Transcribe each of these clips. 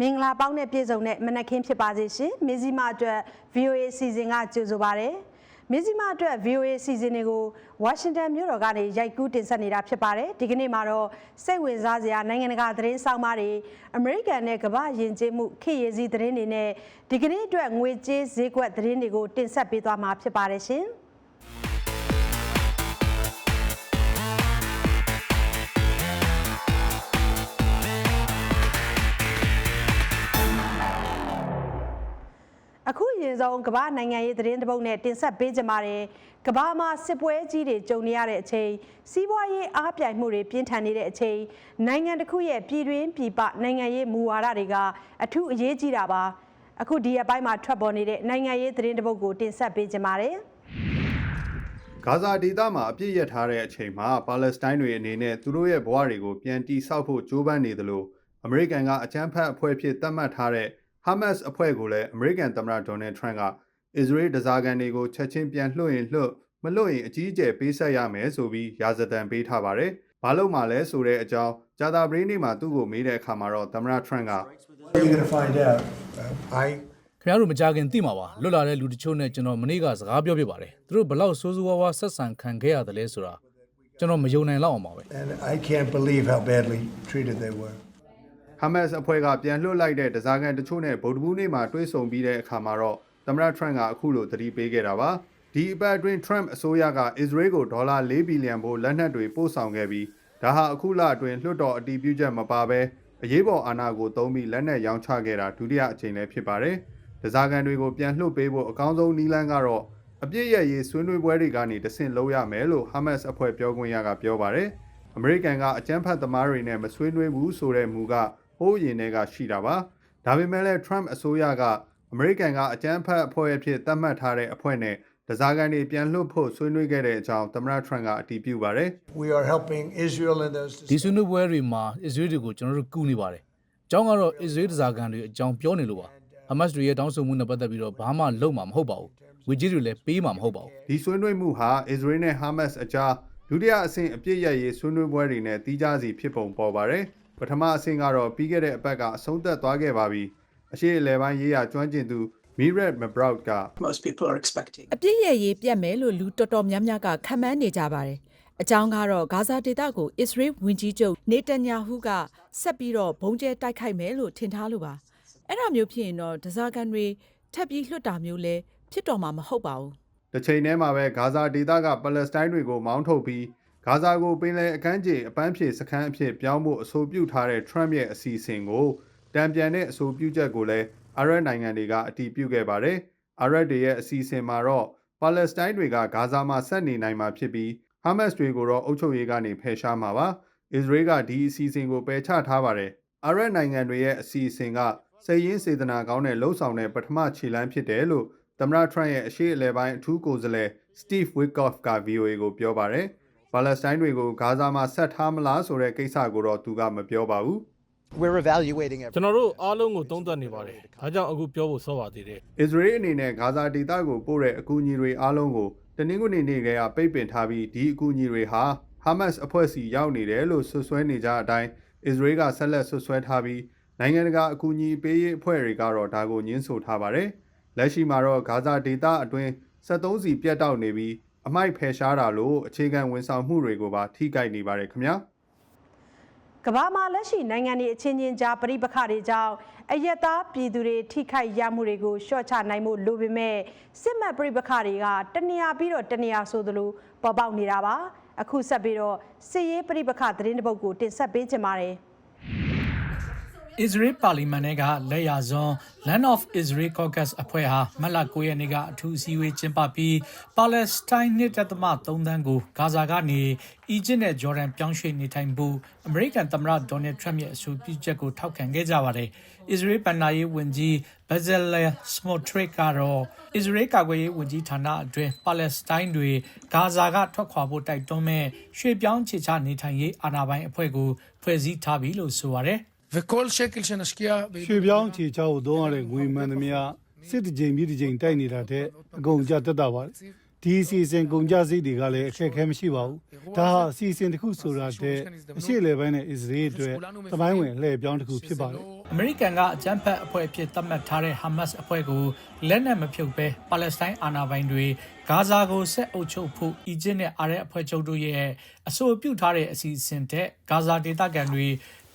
မင်္ဂလာပေါင်းနဲ့ပြည့်စုံတဲ့မနက်ခင်းဖြစ်ပါစေရှင်မင်းစီမအတွက် VOA စီစဉ်ကကြိုဆိုပါရစေမင်းစီမအတွက် VOA စီစဉ်တွေကိုဝါရှင်တန်မြို့တော်ကနေရိုက်ကူးတင်ဆက်နေတာဖြစ်ပါတယ်ဒီကနေ့မှာတော့စိတ်ဝင်စားစရာနိုင်ငံတကာသတင်းဆောင်မတွေအမေရိကန်နဲ့ကမ္ဘာယဉ်ကျေးမှုခေတ်ရည်စည်းသတင်းတွေနဲ့ဒီကနေ့အတွက်ငွေကြေးဈေးကွက်သတင်းတွေကိုတင်ဆက်ပေးသွားမှာဖြစ်ပါတယ်ရှင် အခုအရင်ဆုံးကမ္ဘာနိုင်ငံရေးသတင်းတစ်ပုဒ်နဲ့တင်ဆက်ပေးကြပါမယ်။ကမ္ဘာမှာစစ်ပွဲကြီးတွေကြုံနေရတဲ့အချိန်စီးပွားရေးအားပြိုင်မှုတွေပြင်းထန်နေတဲ့အချိန်နိုင်ငံတစ်ခုရဲ့ပြည်တွင်းပြည်ပနိုင်ငံရေးမူဝါဒတွေကအထူးအရေးကြီးတာပါ။အခုဒီအပိုင်းမှာထွက်ပေါ်နေတဲ့နိုင်ငံရေးသတင်းတစ်ပုဒ်ကိုတင်ဆက်ပေးကြပါမယ်။ဂါဇာဒေသမှာအပြစ်ရထားတဲ့အချိန်မှာပါလက်စတိုင်းတွေအနေနဲ့သူတို့ရဲ့ဘဝတွေကိုပြန်တိဆောက်ဖို့ကြိုးပမ်းနေသလိုအမေရိကန်ကအကြမ်းဖက်အဖွဲ့အဖြစ်သတ်မှတ်ထားတဲ့ Hamas အဖွဲ့ကိုလည်းအမေရိကန်သမ္မတဒေါ်နယ်ထရန့်ကအစ္စရေးဒဇာကန်တွေကိုချက်ချင်းပြန်လွှတ်ရင်လွှတ်မလွှတ်ရင်အကြီးအကျယ်ပေးဆက်ရမယ်ဆိုပြီးရာဇသံပေးထားပါတယ်။ဘာလို့မှလဲဆိုတဲ့အကြောင်းဂျာတာပရင်းနေ့မှာသူ့ကိုမေးတဲ့အခါမှာတော့သမ္မတထရန့်က What are you going to find out? Uh, I ခင်ဗျားတို့မကြခင်သိမှာပါလွတ်လာတဲ့လူတချို့နဲ့ကျွန်တော်မနေ့ကစကားပြောပြပါတယ်သူတို့ဘလောက်ဆိုးဆိုးဝါးဝါဆက်ဆံခံခဲ့ရတယ်လဲဆိုတာကျွန်တော်မယုံနိုင်လောက်အောင်ပါပဲ and I can't believe how badly treated they were. Hamas အဖွဲ့ကပြန်လွှတ်လိုက်တဲ့ဒဇာကန်တချို့နဲ့ဗုဒ္ဓဘူးနေ့မှာတွဲဆုံပြီးတဲ့အခါမှာတော့သမ္မတ Trump ကအခုလိုသတိပေးခဲ့တာပါဒီအပတ်အတွင်း Trump အစိုးရကအစ္စရေးကိုဒေါ်လာ4ဘီလီယံဖို့လက်နက်တွေပို့ဆောင်ခဲ့ပြီးဒါဟာအခုလအတွင်းလွှတ်တော်အတည်ပြုချက်မပါဘဲအရေးပေါ်အာဏာကိုသုံးပြီးလက်နက်ရောင်းချခဲ့တာဒုတိယအကြိမ်လည်းဖြစ်ပါတယ်ဒဇာကန်တွေကိုပြန်လွှတ်ပေးဖို့အကောင်းဆုံးနည်းလမ်းကတော့အပြစ်ရရေးဆွေးနွေးပွဲတွေကနေတဆင့်လုပ်ရမယ်လို့ Hamas အဖွဲ့ပြောခွင့်ရကပြောပါတယ်အမေရိကန်ကအကြမ်းဖက်သမားတွေနဲ့မဆွေးနွေးဘူးဆိုတဲ့မူက ဟိုးရင်တွေကရှိတာပါဒါပေမဲ့လည်း Trump အစိုးရကအမေရိကန်ကအကြမ်းဖက်အဖွဲ့အဖြစ်သတ်မှတ်ထားတဲ့အဖွဲ့နဲ့ဒဇာကန်တွေပြန်လွှတ်ဖို့ဆွေးနွေးခဲ့တဲ့အကြောင်းသမ္မတ Trump ကအတည်ပြုပါတယ် We are helping Israel in those ဒီဆွေးနွေးပွဲတွေမှာအစ္စရေးတွေကိုကျွန်တော်တို့ကူနေပါတယ်အကြောင်းကတော့အစ္စရေးဒဇာကန်တွေအကြောင်းပြောနေလို့ပါဟမတ်တွေရဲ့တောင်းဆိုမှုနဲ့ပတ်သက်ပြီးတော့ဘာမှလုပ်မှာမဟုတ်ပါဘူးဝေကြီးတွေလည်းပေးမှာမဟုတ်ပါဘူးဒီဆွေးနွေးမှုဟာအစ္စရေးနဲ့ Hamas အကြားဒုတိယအဆင့်အပြစ်ရရေးဆွေးနွေးပွဲတွေနဲ့တီးခြားစီဖြစ်ပုံပေါ်ပါတယ် ပထမအဆင့်ကတော့ပြီးခဲ့တဲ့အပတ်ကအဆုံးသက်သွားခဲ့ပါပြီအရှိအလဲပိုင်းရေးရာကျွမ်းကျင်သူ Mirat Mabrout က most people are expecting. အပြစ်ရရေးပြတ်မယ်လို့လူတော်တော်များများကခံမှန်းနေကြပါတယ်။အကြောင်းကတော့ဂါဇာဒေသကိုအစ္စရေးဝန်ကြီးချုပ်နေတန်ညာဟုကဆက်ပြီးတော့ဘုံကျဲတိုက်ခိုက်မယ်လို့ထင်ထားလို့ပါ။အဲ့ဒါမျိုးဖြစ်ရင်တော့ဒဇာကန်တွေထပ်ပြီးလွှတ်တာမျိုးလဲဖြစ်တော့မှာမဟုတ်ပါဘူး။တစ်ချိန်တည်းမှာပဲဂါဇာဒေသကပါလက်စတိုင်းတွေကိုမောင်းထုတ်ပြီး ဂါဇာကိုပင်လယ်အကမ်းခြေအပန်းဖြေစခန်းအဖြစ်ပြောင်းဖို့အဆိုပြုထားတဲ့ Trump ရဲ့အစီအစဉ်ကိုတံပြန်တဲ့အဆိုပြုချက်ကိုလည်းအာရပ်နိုင်ငံတွေကအတည်ပြုခဲ့ပါတယ်။အာရပ်တွေရဲ့အစီအစဉ်မှာတော့ပါလက်စတိုင်းတွေကဂါဇာမှာဆက်နေနိုင်မှာဖြစ်ပြီးဟာမတ်စ်တွေကိုတော့အုပ်ချုပ်ရေးကနေဖယ်ရှားမှာပါ။အစ္စရေးကဒီအစီအစဉ်ကိုပယ်ချထားပါတယ်။အာရပ်နိုင်ငံတွေရဲ့အစီအစဉ်ကစိတ်ရင်းစေတနာကောင်းတဲ့လှုပ်ဆောင်တဲ့ပထမခြေလှမ်းဖြစ်တယ်လို့သမ္မတထရန့်ရဲ့အရှိအလဲပိုင်းအထူးကိုယ်စားလှယ် Steve Witkoff က VOA ကိုပြောပါတယ်။ ပါလက်စတိုင်းတွေကိုဂါဇာမှာဆက်ထားမလားဆိုတဲ့ကိစ္စကိုတော့သူကမပြောပါဘူး We're evaluating it. ကျွန်တော်တို့အားလုံးကိုသုံးသပ်နေပါတယ်။ဒါကြောင့်အခုပြောဖို့စောပါသေးတယ်။အစ္စရေးအနေနဲ့ဂါဇာဒေသကိုပို့တဲ့အကူအညီတွေအားလုံးကိုတနင်္ဂနွေနေ့ကပိတ်ပင်ထားပြီးဒီအကူအညီတွေဟာ Hamas အဖွဲ့စီရောက်နေတယ်လို့ဆွဆွဲနေကြအတိုင်းအစ္စရေးကဆက်လက်ဆွဆွဲထားပြီးနိုင်ငံတကာအကူအညီပေးရေးအဖွဲ့တွေကတော့ဒါကိုညှင်းဆိုထားပါတယ်။လက်ရှိမှာတော့ဂါဇာဒေသအတွင်း73စီပြတ်တောက်နေပြီး အမိုက်ဖယ်ရှားတာလို့အခြေခံဝန်ဆောင်မှုတွေကိုပါထိခိုက်နေပါတယ်ခင်ဗျာ။ကမ္ဘာမှာလက်ရှိနိုင်ငံတွေအချင်းချင်းကြားပြိပခါတွေကြောင့်အယက်သားပြည်သူတွေထိခိုက်ရမှုတွေကိုရှော့ချနိုင်မှုလိုပေမဲ့စစ်မှတ်ပြိပခါတွေကတနေရာပြီးတော့တနေရာဆိုသလိုပေါ်ပေါက်နေတာပါအခုဆက်ပြီးတော့စစ်ရေးပြိပခသတင်းတစ်ပုဒ်ကိုတင်ဆက်ပေးချင်ပါတယ် Israel Parliament ထဲကလက်ရစွန်း Land of Israel Caucus အဖွဲ့ဟာမတ်လ9ရက်နေ့ကအထူးအစည်းအဝေးကျင်းပပြီး Palestine နှစ်တသမ3သန်းကိုဂါဇာကနေအီဂျစ်နဲ့ဂျော်ဒန်ပြောင်းရွှေ့နေထိုင်ဖို့အမေရိကန်သမ္မတဒေါ်နယ်ထရမ့်ရဲ့အဆိုပြုချက်ကိုထောက်ခံခဲ့ကြပါတယ်။ Israel ပဏ္ဍာရေးဝန်ကြီး Bezalel Smotrich ကတော့ Israel ကာကွယ်ရေးဝန်ကြီးဌာနအတွင်း Palestine တွေဂါဇာကထွက်ခွာဖို့တိုက်တွန်းမဲ့ရွှေ့ပြောင်းခြေချနေထိုင်ရေးအာဏာပိုင်အဖွဲ့ကိုဖွဲ့စည်းထားပြီလို့ဆိုပါတယ်။ ရွှေပြောင်းခြေချောက်ကိုသုံးရတဲ့ငွေမှန်သမျှစစ်တကြိမ်ပြီးတကြိမ်တိုက်နေတာတဲ့အကုန်ကြတက်တာပါတယ်ဒီအစီအစဉ်ကုန်ကြစိတ်တွေကလည်းအခက်အခဲမရှိပါဘူးဒါဟာအစီအစဉ်တစ်ခုဆိုတာတဲ့အရှိလေပိုင်းနဲ့အစ္စရေးအတွက်သမိုင်းဝင်လှည့်ပြောင်းတစ်ခုဖြစ်ပါတယ်အမေရိကန်ကအကြမ်းဖက်အဖွဲ့အဖြစ်သတ်မှတ်ထားတဲ့ Hamas အဖွဲ့ကိုလက်နက်မဖြုတ်ဘဲပါလက်စတိုင်းအာဏာပိုင်တွေဂါဇာကိုဆက်အုပ်ချုပ်ဖို့အီဂျစ်နဲ့အာရပ်အဖွဲ့ချုပ်တို့ရဲ့အဆိုပြုထားတဲ့အစီအစဉ်တဲ့ဂါဇာဒေသခံတွေ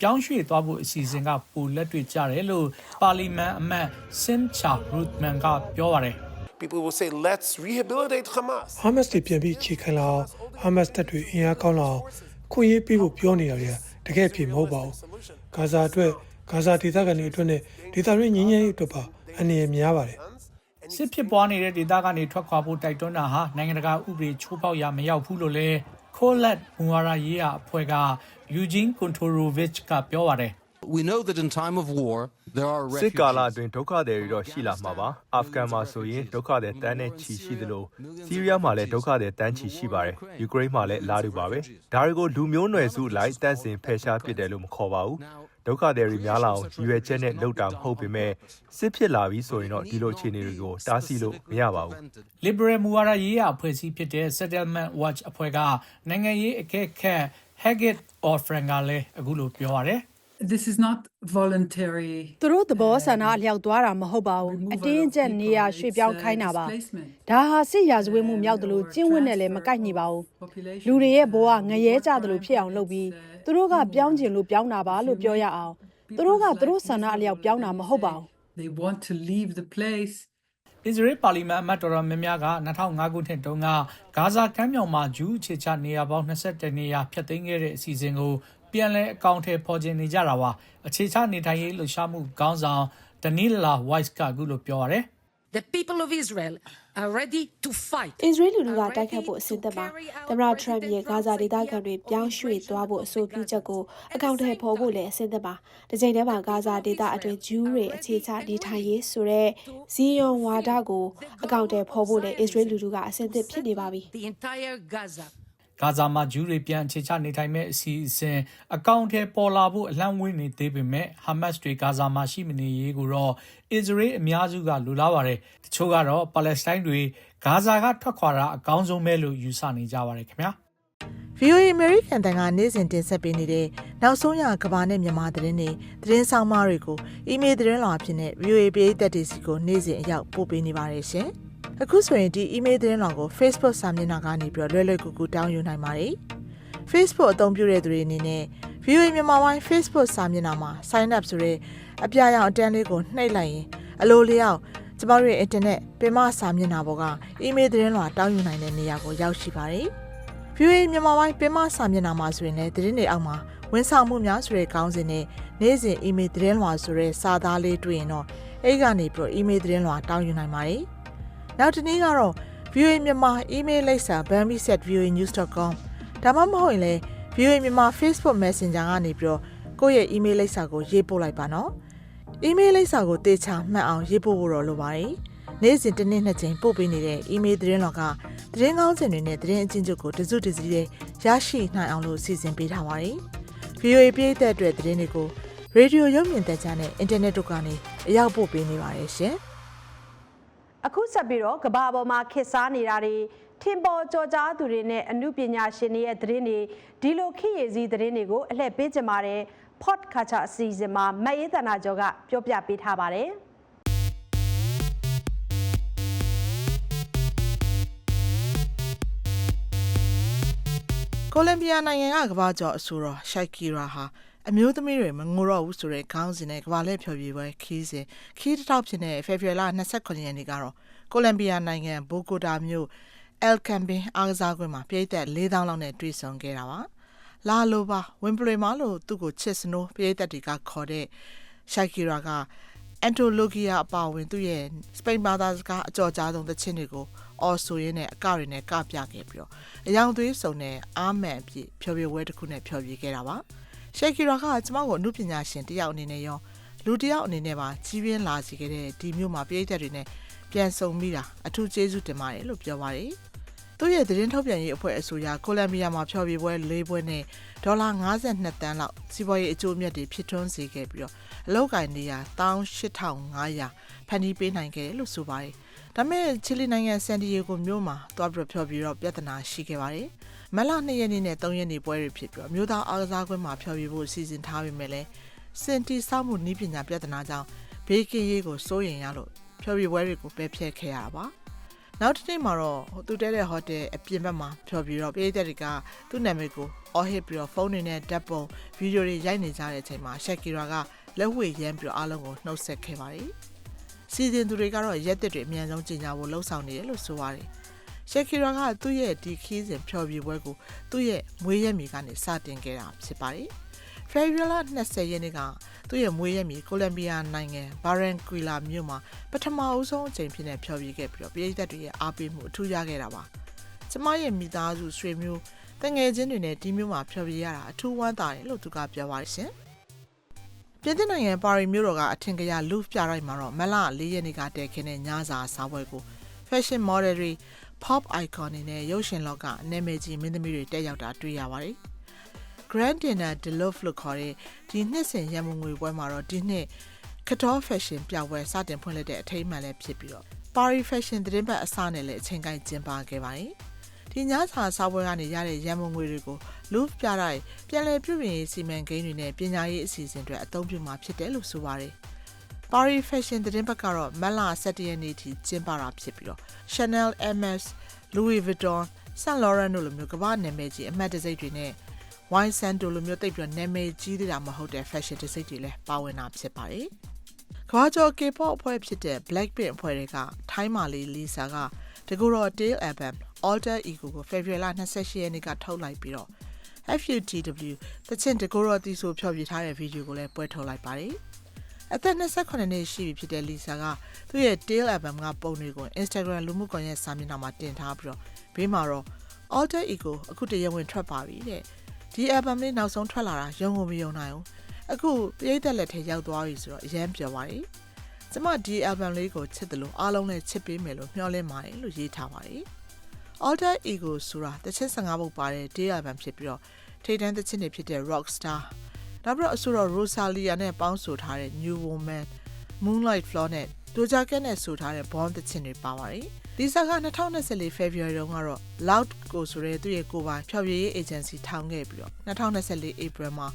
ပြောင်းရွှေ့သွားဖို့အစီအစဉ်ကပိုလက်တွေ့ကြတယ်လို့ပါလီမန်အမတ်စင်ချာရူတ်မန်ကပြောပါတယ် People will say, let's rehabilitate Hamas. ဟာမတ်စ်တွေပြန်ပြီးခြေခံလာအောင်ဟာမတ်စ်တပ်တွေအင်အားကောင်းလာအောင်ခွင့်ရေးပေးဖို့ပြောနေတာတွေကတကယ်ဖြစ်မဟုတ်ပါဘူးဂါဇာအတွက်ဂါဇာဒေသခံတွေအတွက်နဲ့ဒေသရင်းငြိမ်းချမ်းရေးအတွက်ပါအနေနဲ့များပါတယ်စစ်ဖြစ်ပွားနေတဲ့ဒေသကနေထွက်ခွာဖို့တိုက်တွန်းတာဟာနိုင်ငံတကာဥပဒေချိုးဖောက်ရမရောက်ဘူးလို့လည်း ခိုလက်မူဝါရာရေးရာအဖွဲ့ကယူဂျင်ကွန်တိုရိုဗစ်ကပြောပါတယ် We know that in time of war, there are စစ်ကာလ refugees. အတွင်းဒုက္ခသည်တွေတော့ရှိလာမှာပါအာဖဂန်မှာဆိုရင်ဒုက္ခသည်တန်းနဲ့ချီရှိသလိုစီးရီးယားမှာလည်းဒုက္ခသည်တန်းချီရှိပါတယ်ယူကရိန်းမှာလည်းအလားတူပါပဲဒါတွေကိုလူမျိုးနွယ်စုလိုက်တန့်စင်ဖယ်ရှားပစ်တယ်လို့မခေါ်ပါဘူးဒုက္ခသည်တွေများလာအောင်ရည်ရွယ်ချက်နဲ့လုပ်တာမဟုတ်ပေမဲ့စစ်ဖြစ်လာပြီဆိုရင်တော့ဒီလိုအခြေအနေတွေကိုတားဆီးလို့မရပါဘူး Liberal မူဝါဒရေးရာအဖွဲ့အစည်းဖြစ်တဲ့ Settlement Watch အဖွဲ့ကနိုင်ငံရေးအကဲခတ် Haggett Orfran ကလည်းအခုလိုပြောပါတယ် This is not voluntary သူတို့သဘောဆန္ဒအလျောက်သွားတာမဟုတ်ပါဘူးအတင်းအကျပ်နေရာရွှေ့ပြောင်းခိုင်းတာပါဒါဟာစစ်ရာဇဝတ်မှုမြောက်တယ်လို့ကျင့်ဝတ်နဲ့လည်းမကိုက်ညီပါဘူးလူတွေရဲ့ဘဝငရဲကြတယ်လို့ဖြစ်အောင်လုပ်ပြီးသူတို့ကပြောင်းကျင်လို့ပြောင်းတာပါလို့ပြောရအောင်သူတို့ကသူတို့ဆန္ဒအလျောက်ပြောင်းတာမဟုတ်ပါဘူး They want to leave the place အစ္စရေးပါလီမန်အမတ်တော်တော်များများက2005ခုနှစ်တုန်းကဂါဇာကမ်းမြောင်မှာဂျူးအခြေချနေရာပေါင်း21နေရာဖျက်သိမ်းခဲ့တဲ့အစီအစဉ်ကို ပြန်လည်အကောင့်ထဲပေါ်ကျင်နေကြတာပါအခြေချနေထိုင်ရေးလှုပ်ရှားမှုခေါင်းဆောင်ဒနီလာဝိုက်စ်ကအခုလိုပြောရတယ် The people of Israel are ready to fight အစ္စရေးလူလူကတိုက်ခတ်ဖို့အဆင်သင့်ပါသမ္မတထရမ့်ရဲ့ဂါဇာဒေသခံတွေပြောင်းရွှေ့သွားဖို့အဆိုပြုချက်ကိုအကောင့်ထဲပေါ်ဖို့လည်းအဆင်သင့်ပါဒီချိန်ထဲမှာဂါဇာဒေသအတွင်းဂျူးတွေအခြေချနေထိုင်ရေးဆိုတဲ့ဇီယွန်ဝါဒကိုအကောင့်ထဲပေါ်ဖို့လည်းအစ္စရေးလူလူကအဆင်သင့်ဖြစ်နေပါပြီ the entire Gaza ဂါဇာမှာဂျူးတွေပြန်အခြေချနေထိုင်မဲ့အစီအစဉ်အကောင့်ထဲပေါ်လာဖို့အလန့်ဝေးနေသေးပေမဲ့ဟာမတ်စ်တွေဂါဇာမှာရှိမနေရေးကိုတော့အစ္စရေးအများစုကလူလားပါတယ်တချို့ကတော့ပါလက်စတိုင်းတွေဂါဇာကထွက်ခွာတာအကောင်းဆုံးပဲလို့ယူဆနေကြပါတယ်ခင်ဗျာ VOA American တန်ကနေ့စဉ်တင်ဆက်ပေးနေတဲ့နောက်ဆုံးရကဘာနဲ့မြန်မာသတင်းတွေသတင်းဆောင်မတွေကိုအီးမေးလ်သတင်းလွှာအဖြစ်နဲ့ VOA ပရိသတ်တွေစီကိုနေ့စဉ်အရောက်ပို့ပေးနေပါတယ်ရှင်။ အခုဆိုရင်ဒီ email သတင်းလွှာကို Facebook စာမျက်နှာကနေပြီးတော့လွယ်လွယ်ကူကူတောင်းယူနိုင်ပါတယ်။ Facebook အသုံးပြုတဲ့သူတွေအနေနဲ့ VOA မြန်မာပိုင်း Facebook စာမျက်နှာမှာ sign up ဆိုတဲ့အပြာရောင်အတန်းလေးကိုနှိပ်လိုက်ရင်အလိုလျောက်ကျမတို့ရဲ့ internet ပင်မစာမျက်နှာပေါ်က email သတင်းလွှာတောင်းယူနိုင်တဲ့နေရာကိုရောက်ရှိပါတယ်။ VOA မြန်မာပိုင်းပင်မစာမျက်နှာမှာဆိုရင်လည်းသတင်းတွေအောက်မှာဝန်ဆောင်မှုများဆိုတဲ့ခေါင်းစဉ်နဲ့နေ့စဉ် email သတင်းလွှာဆိုတဲ့စာသားလေးတွေ့ရင်တော့အဲ့ကနေပြီးတော့ email သတင်းလွှာတောင်းယူနိုင်ပါတယ်။ နောက်တစ်နည်းကတော့ VOA မြန်မာ email လိပ်စာ bambi@voanews.com ဒါမှမဟုတ်ရင်လည်း VOA မြန်မာ Facebook Messenger ကနေပြီးတော့ကိုယ့်ရဲ့ email လိပ်စာကိုရေးပို့လိုက်ပါနော်။ email လိပ်စာကိုတေချာမှတ်အောင်ရေးပို့ဖို့တော့လိုပါတယ်။နေ့စဉ်တစ်နေ့နှစ်ကြိမ်ပို့ပေးနေတဲ့ email သတင်းလောကသတင်းကောင်းစင်တွေနဲ့သတင်းအချင်းချုပ်ကိုတစုတစည်းရရှိနိုင်အောင်လို့စီစဉ်ပေးထားပါတယ်။ VOA ပြည်သက်အတွက်သတင်းတွေကိုရေဒီယိုရုပ်မြင်သံကြားနဲ့အင်တာနက်တို့ကနေအရောက်ပို့ပေးနေပါတယ်ရှင်။ အခုဆက်ပြီးတော့ကဘာပေါ်မှာခေတ်စားနေတာတွေထင်ပေါ်ကြော်ကြားသူတွေနဲ့အမှုပညာရှင်တွေရဲ့သတင်းတွေဒီလိုခေတ်ရည်စည်းသတင်းတွေကိုအလှည့်ပေးကြပါတယ် podcast အစီအစဉ်မှာမတ်ရေးတနာကျော်ကပြောပြပေးထားပါတယ်ကိုလံဘီယာနိုင်ငံကကမ္ဘာကျော်အဆိုတော်ရှိုက်ကီရာဟာ အမျိုးသမီးတွေမငိုတော့ဘူးဆိုတဲ့ခေါင်းစဉ်နဲ့ကမ္ဘာလက်ဖျော်ဖြေပွဲခီးစဉ်ခီးတစ်ထောက်ဖြစ်တဲ့ဖေဖော်ဝါရီလ29ရက်နေ့ကတော့ကိုလံဘီယာနိုင်ငံဘိုကိုတာမြို့အယ်ကမ်ပင်အားကစားကွင်းမှာပြည်သက်4000လောက်နဲ့တွေ့ဆုံခဲ့တာပါလာလိုပါဝင်ပလွေမာလို့သူ့ကိုချစ်စနိုးပြည်သက်တွေကခေါ်တဲ့ရှိုက်ကီရာကအန်တိုလိုဂီယာအပါအဝင်သူ့ရဲ့စပိန်ဘာသာစကားအကြော်ကြားဆုံးသချင်းတွေကိုအော်ဆိုရင်းနဲ့အကတွေနဲ့ကပြခဲ့ပြီးတော့အယောင်သွေးစုံနဲ့အာမန်အဖြစ်ဖျော်ဖြေပွဲတစ်ခုနဲ့ဖျော်ဖြေခဲ့တာပါ ရှယ်ကီရာကကျမကိုအမှုပညာရှင်တယောက်အနေနဲ့ရောလူတယောက်အနေနဲ့ပါကြီးပြင်းလာစီခဲ့တဲ့ဒီမျိုးမှာပြည်သက်တွေနဲ့ပြန်ဆုံမိတာအထူးကျေးဇူးတင်ပါတယ်လို့ပြောပါတယ်သူ့ရဲ့သတင်းထုတ်ပြန်ရေးအဖွဲ့အဆိုအရကိုလံဘီယာမှာဖျော်ဖြေပွဲ၄ပွဲနဲ့ဒေါ်လာ52တန်းလောက်စီးပွားရေးအကျိုးအမြတ်တွေဖြစ်ထွန်းစေခဲ့ပြီးတော့အလောက်ကင်နေရ18500ဖန်တီးပေးနိုင်ခဲ့တယ်လို့ဆိုပါတယ်ဒါပေမဲ့ချီလီနိုင်ငံဆန်ဒီယေဂိုမြို့မှာသွားပြီးတော့ဖျော်ပြီးတော့ပြဿနာရှိခဲ့ပါတယ် မက်လာ2ရက်နေ့နဲ့3ရက်နေ့ပွဲတွေဖြစ်ပြီးတော့မြို့သားအားကစားကွင်းမှာဖျော်ဖြေဖို့စီစဉ်ထားပေမဲ့လည်းစင်တီစောက်မှုနီးပညာပြဿနာကြောင့်ဘေးကင်းရေးကိုစိုးရိမ်ရလို့ဖျော်ဖြေပွဲတွေကိုပယ်ဖျက်ခဲ့ရတာပါနောက်တစ်နေ့မှာတော့သူတဲတဲ့ဟိုတယ်အပြင်ဘက်မှာဖျော်ပြီးတော့ပြည်သက်တွေကသူ့နာမည်ကိုအော်ဟစ်ပြီးတော့ဖုန်းတွေနဲ့ဓာတ်ပုံဗီဒီယိုတွေရိုက်နေကြတဲ့အချိန်မှာရှက်ကီရာကလက်ဝှေ့ရမ်းပြီးတော့အားလုံးကိုနှုတ်ဆက်ခဲ့ပါတယ်စီစဉ်သူတွေကတော့ရက်တစ်တွေအမြန်ဆုံးကြီးညာဖို့လှုံ့ဆော်နေတယ်လို့ဆိုပါတယ် ရှက်ကီရာကသူ့ရဲ့ဒီခီးစဉ်ဖျော်ဖြေပွဲကိုသူ့ရဲ့မွေးရက်မီကနေစတင်ခဲ့တာဖြစ်ပါတယ်ဖေဗရီလာ20ရက်နေ့ကသူ့ရဲ့မွေးရက်မီကိုလံဘီယာနိုင်ငံဘာရန်ကွီလာမြို့မှာပထမအဦးဆုံးအချိန်ဖြစ်နေဖျော်ဖြေခဲ့ပြီးတော့ပြည်သက်တွေရဲ့အားပေးမှုအထူးရခဲ့တာပါကျမရဲ့မိသားစုဆွေမျိုးတငယ်ချင်းတွေနဲ့ဒီမျိုးမှာဖျော်ဖြေရတာအထူးဝမ်းသာတယ်လို့သူကပြောပါတယ်ရှင်ပြည်သစ်နိုင်ငံပါရီမြို့တော်ကအထင်ကရလူဖ်ပြတိုင်းမှာတော့မလ၄ရက်နေ့ကတည်ခင်းတဲ့ညစာစားပွဲကို fashion model တွေ pop icon တွေနဲ့ရုပ်ရှင်လောကနာမည်ကြီးမင်းသမီးတွေတက်ရောက်တာတွေ့ရပါတယ်။ Grand Dinner de Love လို့ခေါ်တဲ့ဒီနှစ်စဉ်ရန်ပုံငွေပွဲမှာတော့ဒီနှစ်ကတော် fashion ပြပွဲစတင်ဖွင့်လှစ်တဲ့အထိမ်းအမှန်လည်းဖြစ်ပြီးတော့ Paris Fashion သတင်းပတ်အစနဲ့လည်းအချိန်ကိုင်းကျင်းပခဲ့ပါတယ်။ဒီညစာစားပွဲကနေရတဲ့ရန်ပုံငွေတွေကို Louvre ပြတိုင်းပြည်လည်ပြုပြင်ရေးစီမံကိန်းတွေနဲ့ပညာရေးအစီအစဉ်တွေအသုံးပြုမှာဖြစ်တယ်လို့ဆိုပါတယ်။ Paris Fashion သတင်းပတ်ကတော့မက်လာ17ရက်နေ့ထိကျင်းပတာဖြစ်ပြီးတော့ Chanel, Hermes, Louis Vuitton, Saint Laurent တို့လိုမျိုးကမ္ဘာနာမည်ကြီးအမှတ်တံဆိပ်တွေနဲ့ Wine Sand တို့လိုမျိုးတိတ်ပြီးတော့နာမည်ကြီးသေးတာမဟုတ်တဲ့ fashion တံဆိပ်တွေလည်းပါဝင်တာဖြစ်ပါတယ်။ကမ္ဘာကျော် K-pop အဖွဲ့ဖြစ်တဲ့ Blackpink အဖွဲ့တွေကထိုင်းမာလီ Lisa ကတကူတော် Tail album Alter Ego ကို February 28ရက်နေ့ကထုတ်လိုက်ပြီးတော့ FUTW တချင်တကူတော်တီဆိုဖျော်ပြထားတဲ့ဗီဒီယိုကိုလည်းပွဲထုတ်လိုက်ပါတယ်။ အသက်28နှစ်ရှိပြီဖြစ်တဲ့ Lisa ကသူ့ရဲ့ Tail album ကပုံတွေကို Instagram လူမှုကွန်ရက်စာမျက်နှာမှာတင်ထားပြီးတော့ဘေးမှာတော့ Alter Ego အခုတရဝင်ထွက်ပါပြီတဲ့ဒီ album လေးနောက်ဆုံးထွက်လာတာရုံကိုမယုံနိုင်ဘူးအခုပြိသက်လက်ထဲရောက်သွားပြီဆိုတော့အရန်ပြောပါတယ်ကျမဒီ album လေးကိုချစ်တယ်လို့အားလုံးလည်းချစ်ပေးမယ်လို့မျှော်လင့်ပါတယ်လို့ရေးထားပါတယ် Alter Ego ဆိုတာတစ်ချက်15ပုတ်ပါတဲ့ day album ဖြစ်ပြီးတော့ထိပ်တန်းတစ်ချက်နေဖြစ်တဲ့ Rockstar နောက်ပြီးတော့အဆိုတော် Rosalia နဲ့ပေါင်းဆိုထားတဲ့ New Woman Moonlight Floor နဲ့ Doja Cat နဲ့ဆိုထားတဲ့ Bond တစ်ချက်တွေပါပါတယ်။ Lisa က2024 February တုန်းကတော့ Loud ကိုဆိုတဲ့သူ့ရဲ့ကိုယ်ပိုင်ဖျော်ဖြေရေး agency ထောင်ခဲ့ပြီးတော့2024 April မှာ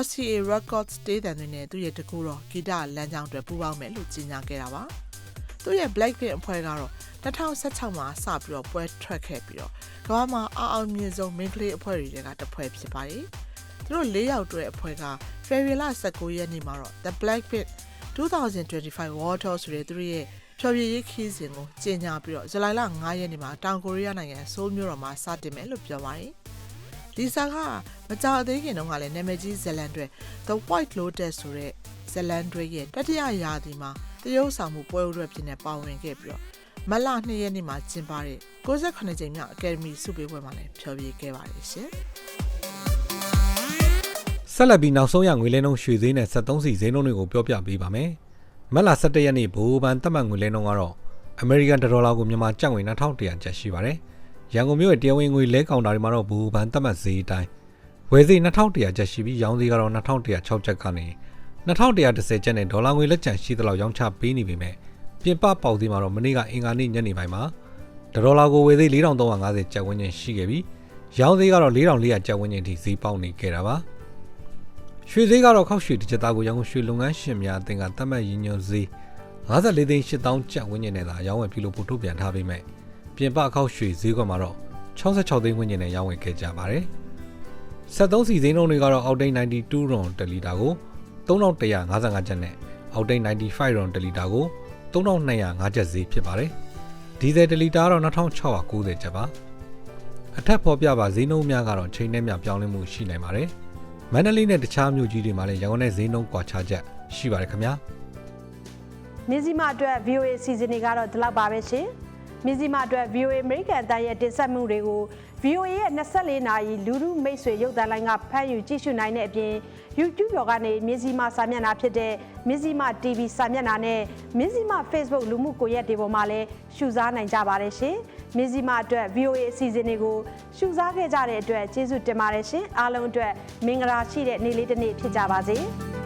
RCA Records တေးသံတွေနဲ့သူ့ရဲ့တကူတော်ဂီတလမ်းကြောင်းအတွက်ပူးပေါင်းမယ်လို့ကြေညာခဲ့တာပါ။သူ့ရဲ့ Blackpink အဖွဲ့ကတော့2016မှာစပြီးတော့ပွဲထွက်ခဲ့ပြီးတော့ကမ္ဘာမှာအအောင်မြင့်ဆုံး main play အဖွဲ့တွေကတစ်ဖွဲ့ဖြစ်ပါတယ်။ သူတို့၄ယောက်တွဲအဖွဲ့က February 19ရက်နေ့မှာတော့ The Blackpink 2025 World Tour ဆိုတဲ့သူတို့ရဲ့ဖြော်ပြရေးခီးစဉ်ကိုကျင်းညာပြီးတော့ဇူလိုင်လ9ရက်နေ့မှာတောင်ကိုရီးယားနိုင်ငံဆိုးလ်မြို့တော်မှာစတင်မယ်လို့ပြောပါတယ်။လီဆာကမကြာသေးခင်တုန်းကလည်းနာမည်ကြီးဇလန်တွေ The White Lotus ဆိုတဲ့ဇလန်တွေရဲ့တတိယရာသီမှာတရုတ်ဆောင်မှုပွဲဥရက်ဖြစ်နေပါဝင်ခဲ့ပြီးတော့မလ2ရက်နေ့မှာကျင်းပတဲ့68ကြိမ်မြောက်အကယ်ဒမီဆုပေးပွဲမှာလည်းဖျော်ဖြေခဲ့ပါတယ်ရှင်။ ဆက်လက်ပြီးနောက်ဆုံးရငွေလဲနှုန်းရွှေဈေးနဲ့73စီဈေးနှုန်းတွေကိုပြောပြပေးပါမယ်။မက်လာ17ရက်နေ့ဘိုးဘန်တက်မှတ်ငွေလဲနှုန်းကတော့အမေရိကန်ဒေါ်လာကိုမြန်မာကျပ်ငွေ2100ကျပ်ရှိပါတယ်။ရန်ကုန်မြို့ရဲ့တရားဝင်ငွေလဲကောင်တာတွေမှာတော့ဘိုးဘန်တက်မှတ်ဈေးအတိုင်းဝယ်ဈေး2100ကျပ်ရှိပြီးရောင်းဈေးကတော့2106ကျပ်ကနေ2110ကျပ်နဲ့ဒေါ်လာငွေလက်ကျန်ရှိသလောက်ရောင်းချပေးနေပေမဲ့ပြင်ပပေါက်ဈေးမှာတော့မနေ့ကအင်္ဂါနေ့ညနေပိုင်းမှာဒေါ်လာကိုဝယ်ဈေး4350ကျပ်ဝန်းကျင်ရှိခဲ့ပြီးရောင်းဈေးကတော့4400ကျပ်ဝန်းကျင်ထိဈေးပေါက်နေခဲ့တာပါ။ ရွှေဈေးကတော့ခောက်ရွှေတစ်ချက်သားကိုရန်ကုန်ရွှေလုပ်ငန်းရှင်များအသင်းကသတ်မှတ်ရည်ညွှန်းဈေး54သိန်း8000ကျပ်ဝန်းကျင်နဲ့သာရောင်းဝယ်ပြုလုပ်ဖို့ထုတ်ပြန်ထားပေမဲ့ပြင်ပခောက်ရွှေဈေးကွက်မှာတော့66သိန်းဝန်းကျင်နဲ့ရောင်းဝယ်ခဲ့ကြပါတယ်။73စီဈေးနှုန်းတွေကတော့အောက်တိန်92ရွန်တလီတာကို3155ကျပ်နဲ့အောက်တိန်95ရွန်တလီတာကို3205ကျပ်ဈေးဖြစ်ပါတယ်။ဒီဇယ်တလီတာကတော့2690ကျပ်ပါ။အထက်ဖော်ပြပါဈေးနှုန်းများကတော့ချိန်နဲ့မြပြောင်းလဲမှုရှိနိုင်ပါတယ်။ မန္တလေးနဲ့တခြားမြို့ကြီးတွေမှာလည်းရန်ကုန်နဲ့ဈေးနှုန်းကွာခြားချက်ရှိပါတယ်ခင်ဗျာ။မြစည်းမအတွက် VOA စီစဉ်တွေကတော့ဒီလောက်ပါပဲရှင် မြစည်းမအတွက် VOA American အတန်းရဲ့တင်ဆက်မှုတွေကို VOA ရဲ့24နာရီလူမှုမိတ်ဆွေရုပ်သံလိုင်းကဖမ်းယူကြည့်ရှုနိုင်တဲ့အပြင် YouTube ပေါ်ကနေမြစည်းမစာမျက်နှာဖြစ်တဲ့မြစည်းမ TV စာမျက်နှာနဲ့မြစည်းမ Facebook လူမှုကွန်ရက်တွေပေါ်မှာလည်းရှုစားနိုင်ကြပါတယ်ရှင်မြစည်းမအတွက် VOA အစီအစဉ်တွေကိုရှုစားခဲ့ကြတဲ့အတွက်ကျေးဇူးတင်ပါတယ်ရှင်အားလုံးအတွက်မင်္ဂလာရှိတဲ့နေ့လေးတစ်နေ့ဖြစ်ကြပါစေ။